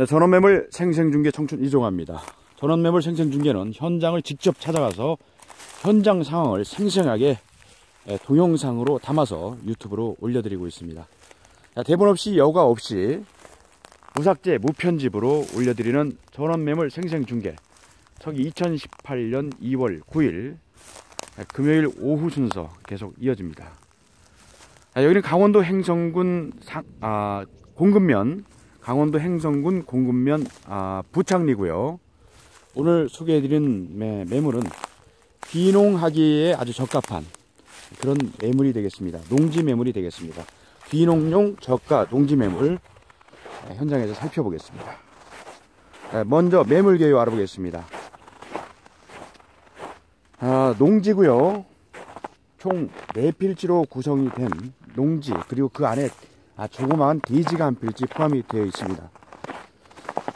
네, 전원매물 생생중계 청춘 이종화입니다. 전원매물 생생중계는 현장을 직접 찾아가서 현장 상황을 생생하게 예, 동영상으로 담아서 유튜브로 올려드리고 있습니다. 대본 없이 여과 없이 무삭제 무편집으로 올려드리는 전원매물 생생중계 저기 2018년 2월 9일 금요일 오후 순서 계속 이어집니다. 여기는 강원도 행성군 상, 아, 공급면 강원도 행성군 공급면 아, 부창리고요. 오늘 소개해드린 매, 매물은 귀농하기에 아주 적합한 그런 매물이 되겠습니다. 농지 매물이 되겠습니다. 귀농용 저가 농지 매물 네, 현장에서 살펴보겠습니다. 네, 먼저 매물 개요 알아보겠습니다. 아, 농지고요. 총 4필지로 구성이 된 농지 그리고 그 안에 아, 조그마한 돼지가 한 필지 포함이 되어 있습니다.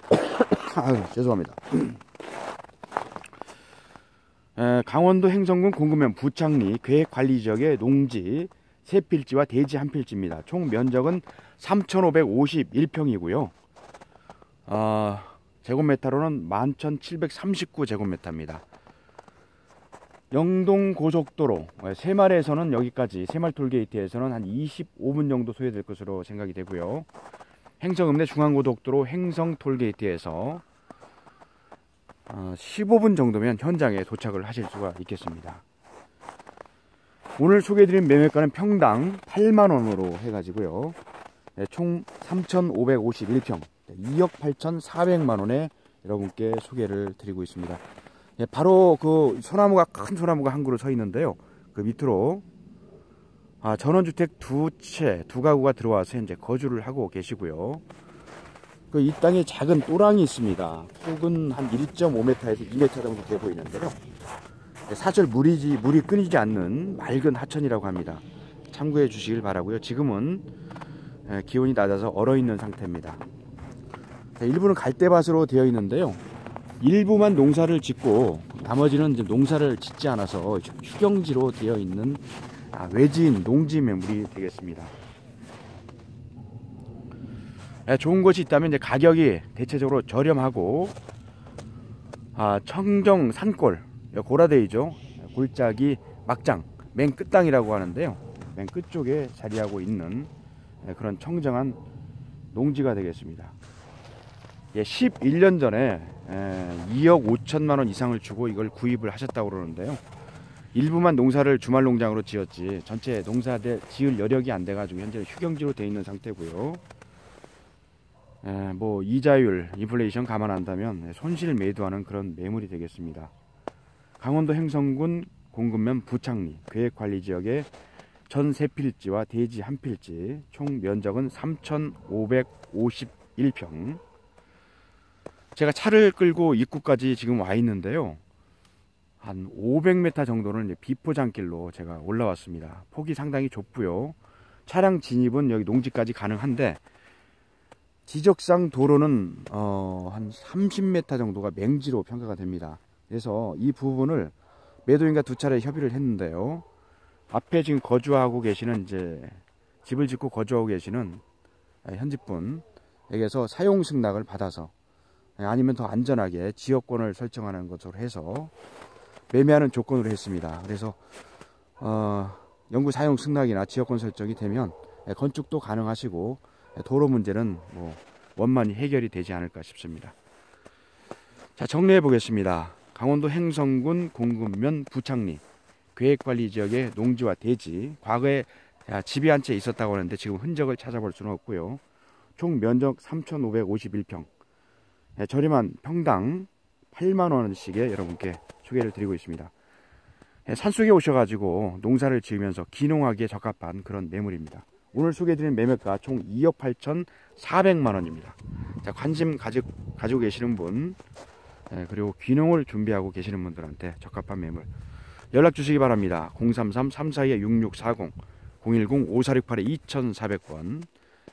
아유, 죄송합니다. 에, 강원도 행성군 공급면 부창리 계획관리지역의 농지 세 필지와 돼지 한 필지입니다. 총 면적은 3,551평이고요. 어, 제곱미터로는 11,739제곱미터입니다. 영동 고속도로 새말에서는 여기까지 새말 톨게이트에서는 한 25분 정도 소요될 것으로 생각이 되고요. 행성읍내 중앙고속도로 행성 톨게이트에서 15분 어, 정도면 현장에 도착을 하실 수가 있겠습니다. 오늘 소개해드린 매매가는 평당 8만원으로 해가지고요. 네, 총 3,551평 2억 8,400만원에 여러분께 소개를 드리고 있습니다. 예, 바로 그 소나무가 큰 소나무가 한 그루 서 있는데요. 그 밑으로 아, 전원주택 두 채, 두 가구가 들어와서 현재 거주를 하고 계시고요. 그 이 땅에 작은 또랑이 있습니다. 폭은 한 1.5m에서 2m 정도 돼 보이는데요. 예, 사실 물이 물이 끊이지 않는 맑은 하천이라고 합니다. 참고해 주시길 바라고요. 지금은 예, 기온이 낮아서 얼어 있는 상태입니다. 일부는 갈대밭으로 되어 있는데요. 일부만 농사를 짓고 나머지는 농사를 짓지 않아서 휴경지로 되어 있는 아, 외지인 농지 매물이 되겠습니다. 네, 좋은 것이 있다면 이제 가격이 대체적으로 저렴하고 아, 청정 산골 고라데이죠. 골짜기 막장 맨 끝땅이라고 하는데요. 맨 끝쪽에 자리하고 있는 네, 그런 청정한 농지가 되겠습니다 예, 11년 전에 예, 2억 5천만 원 이상을 주고 이걸 구입을 하셨다고 그러는데요. 일부만 농사를 주말 농장으로 지었지 전체 농사 대 지을 여력이 안 돼가지고 현재 휴경지로 돼 있는 상태고요. 에, 예, 뭐 이자율, 인플레이션 감안한다면 손실 매도하는 그런 매물이 되겠습니다. 강원도 행성군 공급면 부창리 계획관리지역의 전 세 필지와 대지 한 필지 총 면적은 3,551평 제가 차를 끌고 입구까지 지금 와 있는데요. 한 500m 정도는 비포장길로 제가 올라왔습니다. 폭이 상당히 좁고요. 차량 진입은 여기 농지까지 가능한데 지적상 도로는 어, 한 30m 정도가 맹지로 평가가 됩니다. 그래서 이 부분을 매도인과 두 차례 협의를 했는데요. 앞에 지금 거주하고 계시는 이제 집을 짓고 거주하고 계시는 현지분에게서 사용 승낙을 받아서 예, 아니면 더 안전하게 지역권을 설정하는 것으로 해서 매매하는 조건으로 했습니다. 그래서 어, 영구 사용 승낙이나 지역권 설정이 되면 예, 건축도 가능하시고 예, 도로 문제는 뭐 원만히 해결이 되지 않을까 싶습니다. 자 정리해 보겠습니다. 강원도 행성군 공급면 부창리 계획관리 지역의 농지와 대지 과거에 집이 한 채 있었다고 하는데 지금 흔적을 찾아볼 수는 없고요. 총 면적 3,551평 예, 저렴한 평당 8만원씩에 여러분께 소개를 드리고 있습니다. 예, 산속에 오셔가지고 농사를 지으면서 기농하기에 적합한 그런 매물입니다. 오늘 소개해드린 매매가 총 2억 8천 4백만원입니다 자, 관심 가지고, 가지고 계시는 분, 예, 그리고 귀농을 준비하고 계시는 분들한테 적합한 매물 연락 주시기 바랍니다. 033-342-6640 010-5468-2400번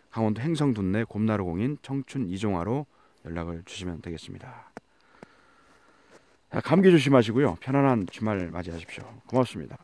강원도 행성둔내 곰나루 공인 청춘 이종화로 연락을 주시면 되겠습니다. 감기 조심하시고요. 편안한 주말 맞이하십시오. 고맙습니다.